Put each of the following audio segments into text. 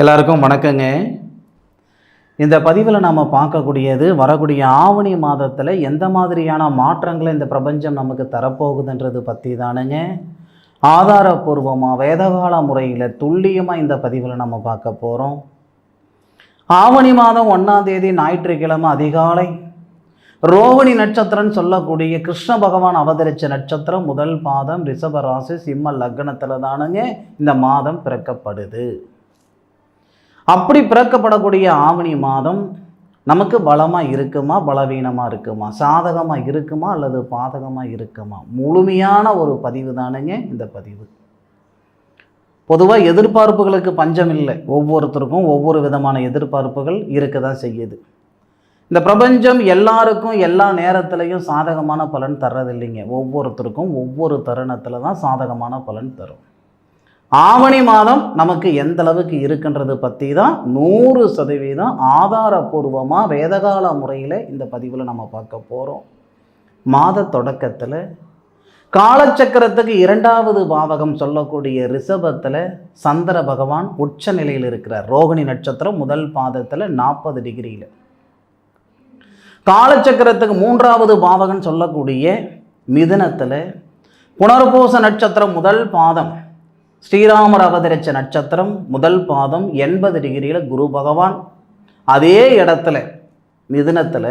எல்லாருக்கும் வணக்கங்க. இந்த பதிவில் நாம் பார்க்கக்கூடியது வரக்கூடிய ஆவணி மாதத்தில் எந்த மாதிரியான மாற்றங்களை இந்த பிரபஞ்சம் நமக்கு தரப்போகுதுன்றது பற்றி தானுங்க ஆதாரபூர்வமாக வேதகால முறையில் துல்லியமாக இந்த பதிவில் நம்ம பார்க்க போகிறோம் ஆவணி மாதம் ஒன்றாம் தேதி ஞாயிற்றுக்கிழமை அதிகாலை. ரோவணி நட்சத்திரம்னு சொல்லக்கூடிய கிருஷ்ண பகவான் அவதரித்த நட்சத்திரம் முதல் பாதம் ரிஷப ராசி சிம்ம லக்னத்தில் தானுங்க இந்த மாதம் பிறக்கப்படுது. அப்படி பிறக்கப்படக்கூடிய ஆவணி மாதம் நமக்கு பலமாக இருக்குமா? பலவீனமாக இருக்குமா? சாதகமாக இருக்குமா? அல்லது பாதகமாக இருக்குமா? முழுமையான ஒரு பதிவு தானுங்க இந்த பதிவு. பொதுவாக எதிர்பார்ப்புகளுக்கு பஞ்சம் இல்லை. ஒவ்வொருத்தருக்கும் ஒவ்வொரு விதமான எதிர்பார்ப்புகள் இருக்க தான் செய்யுது. இந்த பிரபஞ்சம் எல்லாருக்கும் எல்லா நேரத்துலையும் சாதகமான பலன் தர்றதில்லைங்க. ஒவ்வொருத்தருக்கும் ஒவ்வொரு தருணத்தில் தான் சாதகமான பலன் தரும். ஆவணி மாதம் நமக்கு எந்த அளவுக்கு இருக்குன்றது பற்றி தான் நூறு சதவீதம் ஆதாரபூர்வமாக வேதகால முறையில் இந்த பதிவில் நம்ம பார்க்க போகிறோம் மாத தொடக்கத்தில் காலச்சக்கரத்துக்கு இரண்டாவது பாவகம் சொல்லக்கூடிய ரிஷபத்தில் சந்திர பகவான் உச்ச நிலையில் இருக்கிறார். ரோகிணி நட்சத்திரம் முதல் பாதத்தில் நாற்பது டிகிரியில். காலச்சக்கரத்துக்கு மூன்றாவது பாவகம் சொல்லக்கூடிய மிதுனத்தில் புனர்பூச நட்சத்திரம் முதல் பாதம். ஸ்ரீராமர் அவதரிச்ச நட்சத்திரம் முதல் பாதம் எண்பது டிகிரியில் குரு பகவான். அதே இடத்துல மிதுனத்தில்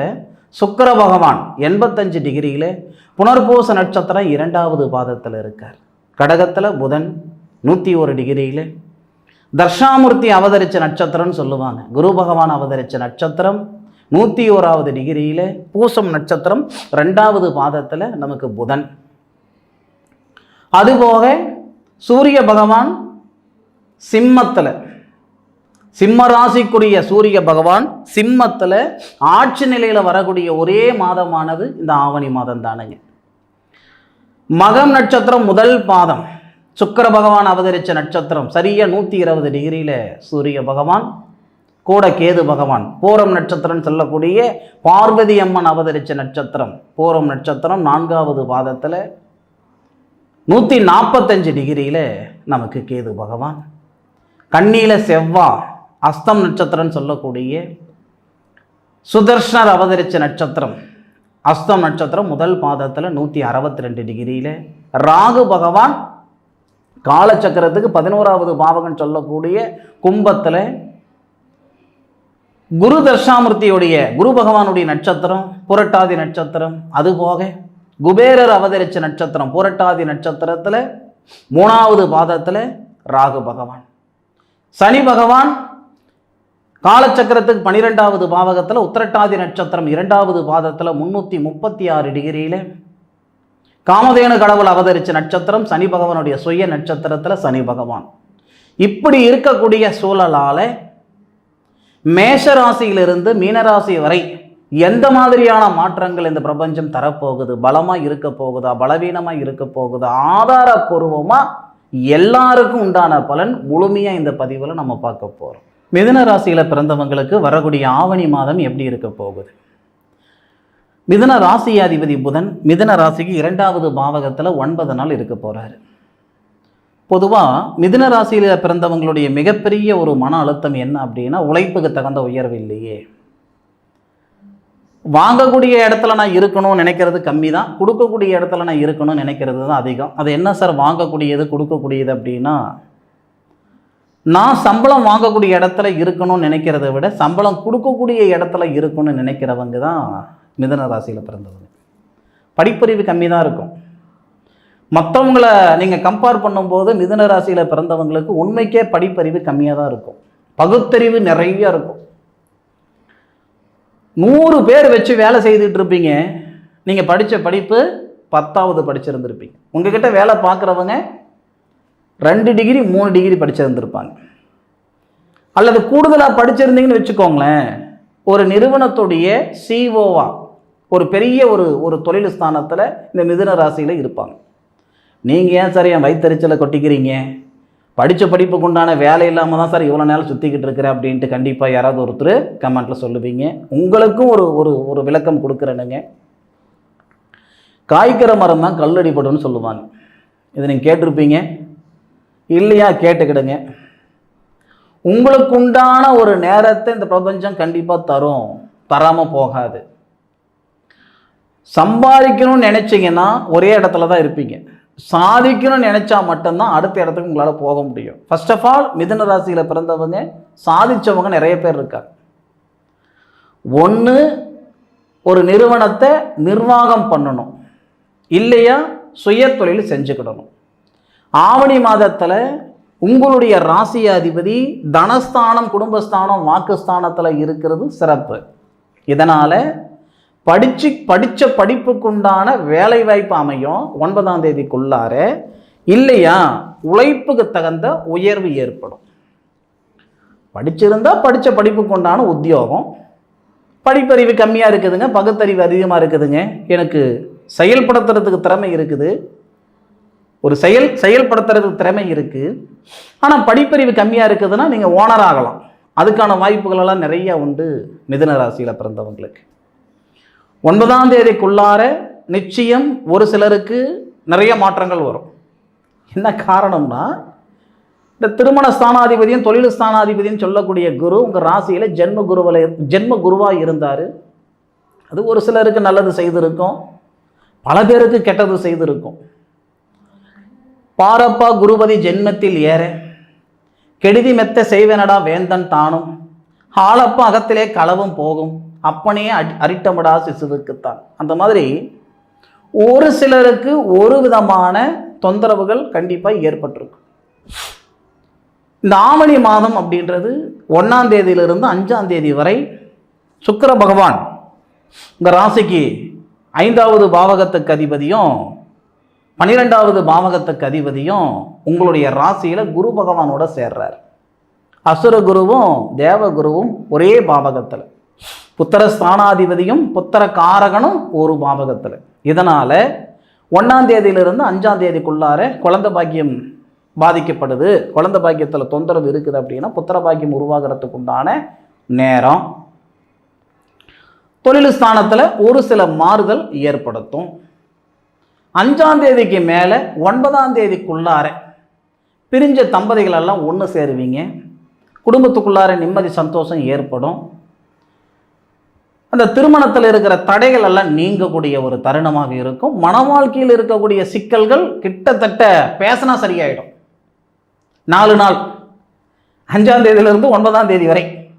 சுக்கர பகவான் எண்பத்தஞ்சு டிகிரியில் புனர்பூச நட்சத்திரம் இரண்டாவது பாதத்தில் இருக்கார். கடகத்தில் புதன் நூற்றி ஒரு டிகிரியில். தர்ஷாமூர்த்தி அவதரித்த நட்சத்திரம்னு சொல்லுவாங்க. குரு பகவான் அவதரித்த நட்சத்திரம் நூற்றி ஓராவது டிகிரியில் பூசம் நட்சத்திரம் ரெண்டாவது பாதத்தில் நமக்கு புதன். அதுபோக சூரிய பகவான் சிம்மத்தில். சிம்ம ராசிக்குரிய சூரிய பகவான் சிம்மத்தில் ஆட்சி நிலையில் வரக்கூடிய ஒரே மாதமானது இந்த ஆவணி மாதம் தானுங்க. மகம் நட்சத்திரம் முதல் பாதம். சுக்கிர பகவான் அவதரித்த நட்சத்திரம். சரியா நூற்றி இருபது டிகிரியில் சூரிய பகவான் கூட கேது பகவான். பூரம் நட்சத்திரம் சொல்லக்கூடிய பார்வதி அம்மன் அவதரித்த நட்சத்திரம். பூரம் நட்சத்திரம் நான்காவது பாதத்தில் நூற்றி நாற்பத்தஞ்சு டிகிரியில் நமக்கு கேது பகவான். கண்ணியில் செவ்வா அஸ்தம் நட்சத்திரம்னு சொல்லக்கூடிய சுதர்ஷனர் அவதரித்த நட்சத்திரம். அஸ்தம் நட்சத்திரம் முதல் பாதத்தில் நூற்றி அறுபத்தி ரெண்டு டிகிரியில். ராகு பகவான் காலச்சக்கரத்துக்கு பதினோராவது பாவகன் சொல்லக்கூடிய கும்பத்தில் குரு தர்ஷாமூர்த்தியுடைய குரு பகவானுடைய நட்சத்திரம் புரட்டாதி நட்சத்திரம். அதுபோக குபேரர் அவதரிச்ச நட்சத்திரம் புரட்டாதி நட்சத்திரத்தில் மூணாவது பாதத்தில் ராகு பகவான். சனி பகவான் காலச்சக்கரத்துக்கு பனிரெண்டாவது பாவகத்தில் உத்திரட்டாதி நட்சத்திரம் இரண்டாவது பாதத்தில் முன்னூற்றி முப்பத்தி ஆறு டிகிரியில். காமதேனு கடவுள் அவதரித்த நட்சத்திரம் சனி பகவானுடைய சுய நட்சத்திரத்தில் சனி பகவான். இப்படி இருக்கக்கூடிய சூழலால் மேஷராசியிலிருந்து மீனராசி வரை எந்த மாதிரியான மாற்றங்கள் இந்த பிரபஞ்சம் தரப்போகுது? பலமாக இருக்க போகுதா? பலவீனமாக இருக்க போகுதா? ஆதாரப்பூர்வமாக எல்லாருக்கும் உண்டான பலன் முழுமையாக இந்த பதிவில் நம்ம பார்க்க போகிறோம் மிதுன ராசியில் பிறந்தவங்களுக்கு வரக்கூடிய ஆவணி மாதம் எப்படி இருக்க போகுது? மிதுன ராசியாதிபதி புதன் மிதுன ராசிக்கு இரண்டாவது பாவகத்தில் ஒன்பது நாள் இருக்க போகிறாரு பொதுவாக மிதுன ராசியில் பிறந்தவங்களுடைய மிகப்பெரிய ஒரு மன அழுத்தம் என்ன அப்படின்னா உழைப்புக்கு தகுந்த உயர்வு இல்லையே. வாங்கக்கூடிய இடத்துல நான் இருக்கணும்னு நினைக்கிறது கம்மி தான் கொடுக்கக்கூடிய இடத்துல நான் இருக்கணும்னு நினைக்கிறது தான் அதிகம். அது என்ன சார் வாங்கக்கூடியது கொடுக்கக்கூடியது அப்படின்னா நான் சம்பளம் வாங்கக்கூடிய இடத்துல இருக்கணும்னு நினைக்கிறத விட சம்பளம் கொடுக்கக்கூடிய இடத்துல இருக்கணும்னு நினைக்கிறவங்க தான் மிதன ராசியில் பிறந்தவங்க. படிப்பறிவு கம்மி தான் இருக்கும். மற்றவங்களை நீங்கள் கம்பேர் பண்ணும்போது மிதன ராசியில் பிறந்தவங்களுக்கு உண்மைக்கே படிப்பறிவு கம்மியாக தான் இருக்கும். பகுத்தறிவு நிறைய இருக்கும். நூறு பேர் வச்சு வேலை செய்துட்டு இருப்பீங்க. நீங்கள் படித்த படிப்பு பத்தாவது படிச்சிருந்திருப்பீங்க. உங்ககிட்ட வேலை பார்க்குறவங்க ரெண்டு டிகிரி மூணு டிகிரி படிச்சிருந்திருப்பாங்க. அல்லது கூடுதலாக படிச்சிருந்தீங்கன்னு வச்சுக்கோங்களேன் ஒரு நிறுவனத்துடைய சிஓவா ஒரு பெரிய ஒரு ஒரு தொழில் ஸ்தானத்தில் இந்த மிதுன ராசியில் இருப்பாங்க. நீங்கள் ஏன் சார் என் வயிற்றுச்சலை கொட்டிக்கிறீங்க? படித்த படிப்புக்கு உண்டான வேலை இல்லாமல் தான் சார் இவ்வளோ நேரம் சுற்றிக்கிட்டு இருக்கிறேன் அப்படின்ட்டு கண்டிப்பாக யாராவது ஒருத்தர் கமெண்ட்டில் சொல்லுவீங்க. உங்களுக்கும் ஒரு ஒரு ஒரு விளக்கம் கொடுக்குறேனுங்க. காய்க்கிற மரம் தான் கல்லடிப்படும்னு சொல்லுவாங்க. இதை நீங்கள் கேட்டிருப்பீங்க. இல்லையா கேட்டுக்கிடுங்க. உங்களுக்கு உண்டான ஒரு நேரத்தை இந்த பிரபஞ்சம் கண்டிப்பாக தரும். தராமல் போகாது. சம்பாதிக்கணும்னு நினச்சிங்கன்னா ஒரே இடத்துல தான் இருப்பீங்க. சாதிக்கணும்னு நினச்சா மட்டும்தான் அடுத்த இடத்துக்கு உங்களால் போக முடியும். ஃபர்ஸ்ட் ஆஃப் ஆல் மிதுன ராசியில் பிறந்தவங்க சாதித்தவங்க நிறைய பேர் இருக்காங்க. ஒன்று ஒரு நிறுவனத்தை நிர்வாகம் பண்ணணும். இல்லையா சுய தொழில் செஞ்சுக்கிடணும். ஆவணி மாதத்தில் உங்களுடைய ராசி அதிபதி தனஸ்தானம் குடும்பஸ்தானம் வாக்குஸ்தானத்தில் இருக்கிறது சிறப்பு. இதனால் படிச்சு படித்த படிப்புக்குண்டான வேலை வாய்ப்பு அமையும் ஒன்பதாம் தேதிக்குள்ளார. இல்லையா? உழைப்புக்கு தகுந்த உயர்வு ஏற்படும். படிச்சிருந்தால் படித்த படிப்புக்குண்டான உத்தியோகம். படிப்பறிவு கம்மியாக இருக்குதுங்க பகுத்தறிவு அதிகமாக இருக்குதுங்க. எனக்கு செயல்படுத்துறதுக்கு திறமை இருக்குது. ஒரு செயல் செயல்படுத்துறதுக்கு திறமை இருக்குது ஆனால் படிப்பறிவு கம்மியாக இருக்குதுன்னா நீங்கள் ஓனர் ஆகலாம் அதுக்கான வாய்ப்புகளெல்லாம் நிறையா உண்டு மிதுன ராசியில் பிறந்தவங்களுக்கு. ஒன்பதாம் தேதிக்குள்ளார நிச்சயம் ஒரு சிலருக்கு நிறைய மாற்றங்கள் வரும். என்ன காரணம்னா இந்த திருமண ஸ்தானாதிபதியும் தொழில் ஸ்தானாதிபதியும் சொல்லக்கூடிய குரு உங்கள் ராசியில் ஜென்ம குருவில் ஜென்ம குருவாக இருந்தார். அது ஒரு சிலருக்கு நல்லது செய்திருக்கும். பல பேருக்கு கெட்டது செய்திருக்கும். பாரப்பா குருபதி ஜென்மத்தில் ஏற கெடுதி மெத்த செய்வேனடா வேந்தன் தானும். ஆளப்பா அகத்திலே களவும் போகும். அப்பனே அரிட்டமிடா அரிட்டமடா சிசுவுக்குத்தான் அந்த மாதிரி ஒரு சிலருக்கு ஒரு விதமான தொந்தரவுகள் கண்டிப்பாக ஏற்பட்டிருக்கும் இந்த ஆவணி மாதம் அப்படின்றது ஒன்றாம் தேதியிலிருந்து அஞ்சாம் தேதி வரை சுக்கர பகவான் உங்கள் ராசிக்கு ஐந்தாவது பாவகத்துக்கு அதிபதியும் பன்னிரெண்டாவது பாவகத்துக்கு அதிபதியும் உங்களுடைய ராசியில் குரு பகவானோட சேர்றார். அசுர குருவும் தேவ குருவும் ஒரே பாவகத்தில். புத்திர ஸ்தானாதிபதியும் புத்திர காரகனும் ஒரு பாவகத்தில் இதனால் ஒன்றாம் தேதியிலிருந்து அஞ்சாம் தேதிக்குள்ளார குழந்தை பாக்கியம் பாதிக்கப்படுது. குழந்தை பாக்கியத்தில் தொந்தரவு இருக்குது அப்படின்னா புத்திர பாக்கியம் உருவாகிறதுக்கு உண்டான நேரம். தொழில் ஸ்தானத்தில் ஒரு சில மாறுதல் ஏற்படுத்தும். அஞ்சாம் தேதிக்கு மேலே ஒன்பதாம் தேதிக்குள்ளார பிரிஞ்ச தம்பதிகளெல்லாம் ஒன்று சேருவீங்க. குடும்பத்துக்குள்ளார நிம்மதி சந்தோஷம் ஏற்படும். அந்த திருமணத்தில் இருக்கிற தடைகள் எல்லாம் நீங்கக்கூடிய ஒரு தருணமாக இருக்கும். மன வாழ்க்கையில் இருக்கக்கூடிய சிக்கல்கள் கிட்டத்தட்ட பேசினா சரியாயிடும். நாலு நாள். அஞ்சாம் தேதியிலிருந்து ஒன்பதாம் தேதி வரை.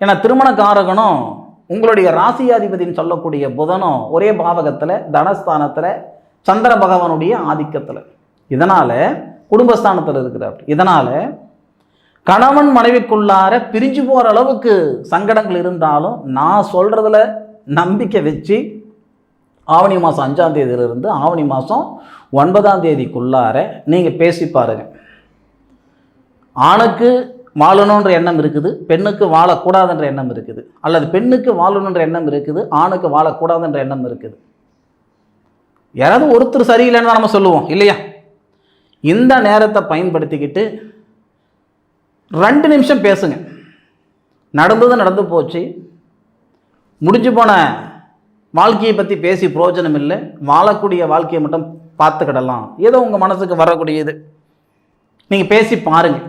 ஏன்னா திருமண காரகனும் உங்களுடைய ராசியாதிபதினு சொல்லக்கூடிய புதனும் ஒரே பாவகத்தில் தனஸ்தானத்தில் சந்திர பகவானுடைய ஆதிக்கத்தில். இதனால் குடும்பஸ்தானத்தில் இருக்கிறார். இதனால் கணவன் மனைவிக்குள்ளார பிரிஞ்சு போகிற அளவுக்கு சங்கடங்கள் இருந்தாலும் நான் சொல்கிறதுல நம்பிக்கை வச்சு ஆவணி மாதம் அஞ்சாம் தேதியிலிருந்து ஆவணி மாதம் ஒன்பதாம் தேதிக்குள்ளார நீங்கள் பேசி பாருங்கள் ஆணுக்கு வாழணுன்ற எண்ணம் இருக்குது பெண்ணுக்கு வாழக்கூடாதுன்ற எண்ணம் இருக்குது. அல்லது பெண்ணுக்கு வாழணுன்ற எண்ணம் இருக்குது ஆணுக்கு வாழக்கூடாதுன்ற எண்ணம் இருக்குது. யாராவது ஒருத்தர் சரியில்லைன்னு தான் நம்ம சொல்லுவோம் இல்லையா? இந்த நேரத்தை பயன்படுத்திக்கிட்டு ரெண்டு நிமிஷம் பேசுங்க. நடந்தது நடந்து போச்சு. முடிஞ்சு போன வாழ்க்கையை பற்றி பேசி பிரயோஜனம் இல்லை வாழக்கூடிய வாழ்க்கையை மட்டும் பார்த்துக்கிடலாம். ஏதோ உங்கள் மனசுக்கு வரக்கூடியது. நீங்கள் பேசி பாருங்கள்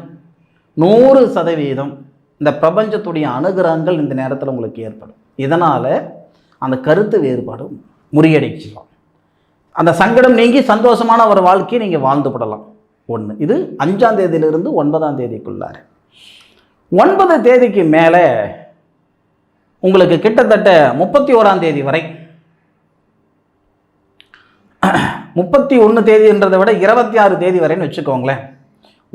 நூறு சதவீதம் இந்த பிரபஞ்சத்துடைய அனுகிரகங்கள் இந்த நேரத்தில் உங்களுக்கு ஏற்படும். இதனால் அந்த கருத்து வேறுபாடு முறியடிச்சிடலாம் அந்த சங்கடம் நீங்கி சந்தோஷமான ஒரு வாழ்க்கையை நீங்கள் வாழ்ந்துவிடலாம் ஒன்று இது அஞ்சாம் தேதியிலிருந்து ஒன்பதாம் தேதிக்குள்ளார் ஒன்பது தேதிக்கு மேலே உங்களுக்கு கிட்டத்தட்ட முப்பத்தி ஓராம் தேதி வரை முப்பத்தி ஒன்று தேதின்றதை விட இருபத்தி ஆறு தேதி வரைன்னு வச்சுக்கோங்களேன்.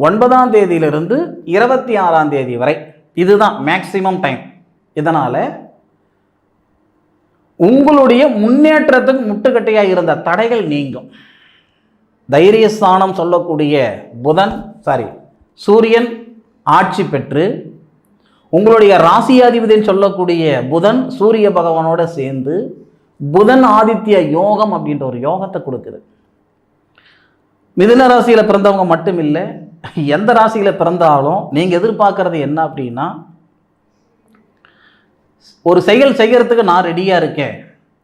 ஒன்பதாம் தேதியிலிருந்து இருபத்தி ஆறாம் தேதி வரை இதுதான் மேக்சிமம் டைம் இதனால் உங்களுடைய முன்னேற்றத்துக்கு முட்டுக்கட்டையாக இருந்த தடைகள் நீங்கும். தைரியஸ்தானம் சொல்லக்கூடிய புதன் சாரி சூரியன் ஆட்சி பெற்று உங்களுடைய ராசியாதிபதின்னு சொல்லக்கூடிய புதன் சூரிய பகவானோட சேர்ந்து புதன் ஆதித்ய யோகம் அப்படின்ற ஒரு யோகத்தை கொடுக்குது. மிதுன ராசியில் பிறந்தவங்க மட்டும் இல்லை எந்த ராசியில் பிறந்தாலும் நீங்கள் எதிர்பார்க்குறது என்ன அப்படின்னா ஒரு செயல் செய்கிறதுக்கு நான் ரெடியாக இருக்கேன்.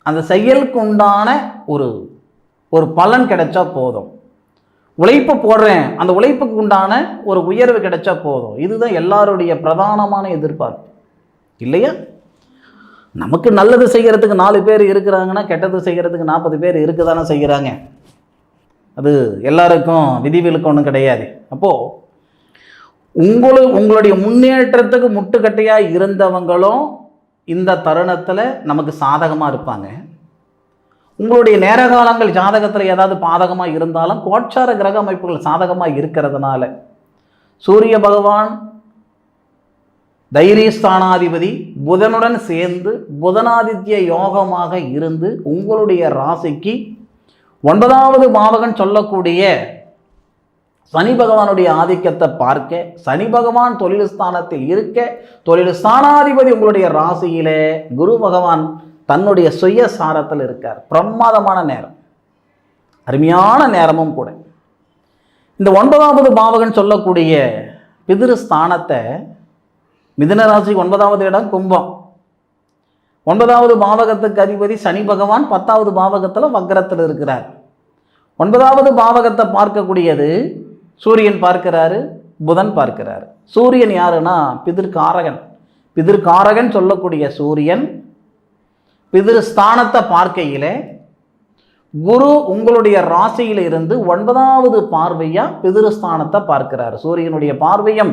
அந்த செயலுக்கு உண்டான ஒரு ஒரு பலன் கிடைச்சா போதும். உழைப்பு போடுறேன். அந்த உழைப்புக்கு உண்டான ஒரு உயர்வு கிடைச்சா போதும். இதுதான் எல்லாருடைய பிரதானமான எதிர்பார்ப்பு. இல்லையா? நமக்கு நல்லது செய்கிறதுக்கு நாலு பேர் இருக்கிறாங்கன்னா கெட்டது செய்கிறதுக்கு நாற்பது பேர் இருக்க தானே செய்கிறாங்க அது எல்லாருக்கும் விதிவிலக்கு ஒன்றும் கிடையாது. அப்போது உங்களு உங்களுடைய முன்னேற்றத்துக்கு முட்டுக்கட்டையாக இருந்தவங்களும் இந்த தருணத்தில் நமக்கு சாதகமாக இருப்பாங்க. உங்களுடைய நேர காலங்கள் ஜாதகத்தில் ஏதாவது பாதகமாக இருந்தாலும் கோட்சார கிரக அமைப்புகள் சாதகமாக இருக்கிறதுனால சூரிய பகவான் தைரியஸ்தானாதிபதி புதனுடன் சேர்ந்து புதனாதித்ய யோகமாக இருந்து உங்களுடைய ராசிக்கு ஒன்பதாவது பாவகன் சொல்லக்கூடிய சனி பகவானுடைய ஆதிக்கத்தை பார்க்க சனி பகவான் தொழில் ஸ்தானத்தில் இருக்க தொழில் ஸ்தானாதிபதி உங்களுடைய ராசியிலே குரு பகவான் தன்னுடைய சுய சாரத்தில் இருக்கார். பிரமாதமான நேரம். அருமையான நேரமும் கூட. இந்த ஒன்பதாவது பாவகன் சொல்லக்கூடிய பிதிரு ஸ்தானத்தை மிதுன ஒன்பதாவது இடம் கும்பம். ஒன்பதாவது பாவகத்துக்கு அதிபதி சனி பகவான் பத்தாவது பாவகத்தில் வக்கரத்தில் இருக்கிறார். ஒன்பதாவது பாவகத்தை பார்க்கக்கூடியது சூரியன் பார்க்கிறாரு புதன் பார்க்கிறார். சூரியன் யாருன்னா பிதிர்காரகன். பிதிர்காரகன் சொல்லக்கூடிய சூரியன் பிதிரு ஸ்தானத்தை பார்க்கையிலே குரு உங்களுடைய ராசியில இருந்து ஒன்பதாவது பார்வையா பிதிருஸ்தானத்தை பார்க்கிறார். சூரியனுடைய பார்வையும்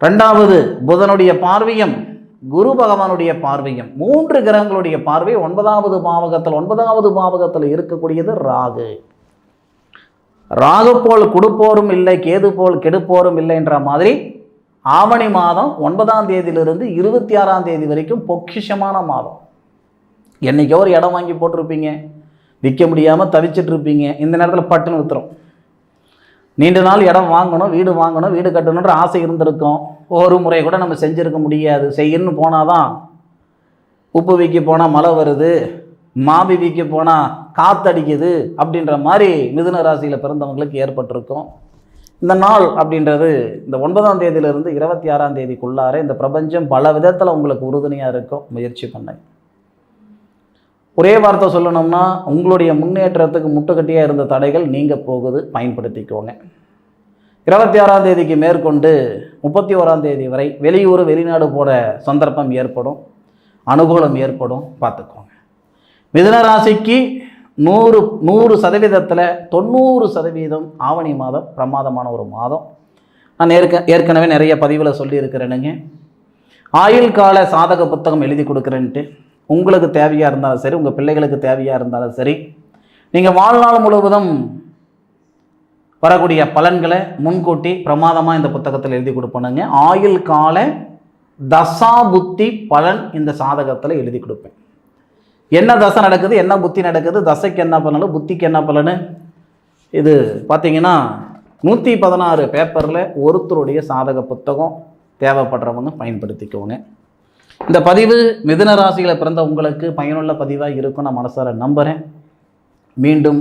ரெண்டாவது புதனுடைய பார்வையும் குரு பகவானுடைய பார்வையும் மூன்று கிரகங்களுடைய பார்வை ஒன்பதாவது பாவகத்தில் ஒன்பதாவது பாவகத்தில் இருக்கக்கூடியது ராகு. ராகு போல் கொடுப்போரும் இல்லை கேது போல் கெடுப்போரும் இல்லைன்ற மாதிரி ஆவணி மாதம் ஒன்பதாம் தேதியிலிருந்து இருபத்தி ஆறாம் தேதி வரைக்கும் பொக்கிஷமான மாதம். என்றைக்கோ ஒரு இடம் வாங்கி போட்டிருப்பீங்க. விற்க முடியாமல் தவிச்சிட்டு இருப்பீங்க இந்த நேரத்தில் பட்டுன்னு வித்துரும் நீண்ட நாள் இடம் வாங்கணும் வீடு வாங்கணும் வீடு கட்டணுன்ற ஆசை இருந்திருக்கும். ஒரு முறை கூட நம்ம செஞ்சுருக்க முடியாது. செய்யணும்னு போனால் தான் உப்பு விற்க போனால் மழை வருது மாபி விற்க போனால் காத்தடிக்குது அப்படின்ற மாதிரி மிதுன ராசியில் பிறந்தவங்களுக்கு ஏற்பட்டிருக்கும். இந்த நாள் அப்படின்றது இந்த ஒன்பதாம் தேதியிலிருந்து இருபத்தி ஆறாம் தேதிக்குள்ளார இந்த பிரபஞ்சம் பல விதத்தில் உங்களுக்கு உறுதுணையாக இருக்கும். முயற்சி பண்ண. ஒரே வார்த்தை சொல்லணும்னா உங்களுடைய முன்னேற்றத்துக்கு முட்டுக்கட்டியாக இருந்த தடைகள் நீங்கள் போகுது பயன்படுத்திக்கோங்க. இருபத்தி ஆறாம் தேதிக்கு மேற்கொண்டு முப்பத்தி ஓராம் தேதி வரை வெளியூர் வெளிநாடு போட சந்தர்ப்பம் ஏற்படும் அனுகூலம் ஏற்படும் பார்த்துக்கோங்க. மிதுன ராசிக்கு நூறு நூறு சதவீதத்தில் தொண்ணூறு சதவீதம் ஆவணி மாதம் பிரமாதமான ஒரு மாதம். நான் ஏற்க ஏற்கனவே நிறைய பதிவில் சொல்லியிருக்கிறேனுங்க. ஆயுள் கால சாதக புத்தகம் எழுதி கொடுக்குறேன்ட்டு. உங்களுக்கு தேவையாக இருந்தாலும் சரி உங்கள் பிள்ளைகளுக்கு தேவையாக இருந்தாலும் சரி நீங்கள் வாழ்நாள் முழுவதும் வரக்கூடிய பலன்களை முன்கூட்டி பிரமாதமாக இந்த புத்தகத்தில் எழுதி கொடுப்பேனுங்க. ஆயுள் கால தசா புத்தி பலன் இந்த சாதகத்தில் எழுதி கொடுப்பேன். என்ன தசை நடக்குது என்ன புத்தி நடக்குது தசைக்கு என்ன பலனு புத்திக்கு என்ன பலனு? இது பார்த்தீங்கன்னா நூற்றி பதினாறு பேப்பரில் ஒருத்தருடைய சாதக புத்தகம் தேவைப்படுறவங்க பயன்படுத்திக்கோங்க. இந்த பதிவு மிதுன ராசியில் பிறந்த உங்களுக்கு பயனுள்ள பதிவாக இருக்கும் நான் மனசார நம்புகிறேன் மீண்டும்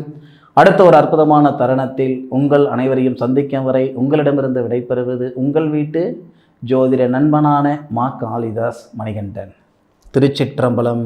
அடுத்த ஒரு அற்புதமான தருணத்தில் உங்கள் அனைவரையும் சந்திக்கும் வரை உங்களிடமிருந்து விடைபெறுவது உங்கள் வீட்டு ஜோதிட நண்பனான மா காளிதாஸ் மணிகண்டன். திருச்சிற்றம்பலம்.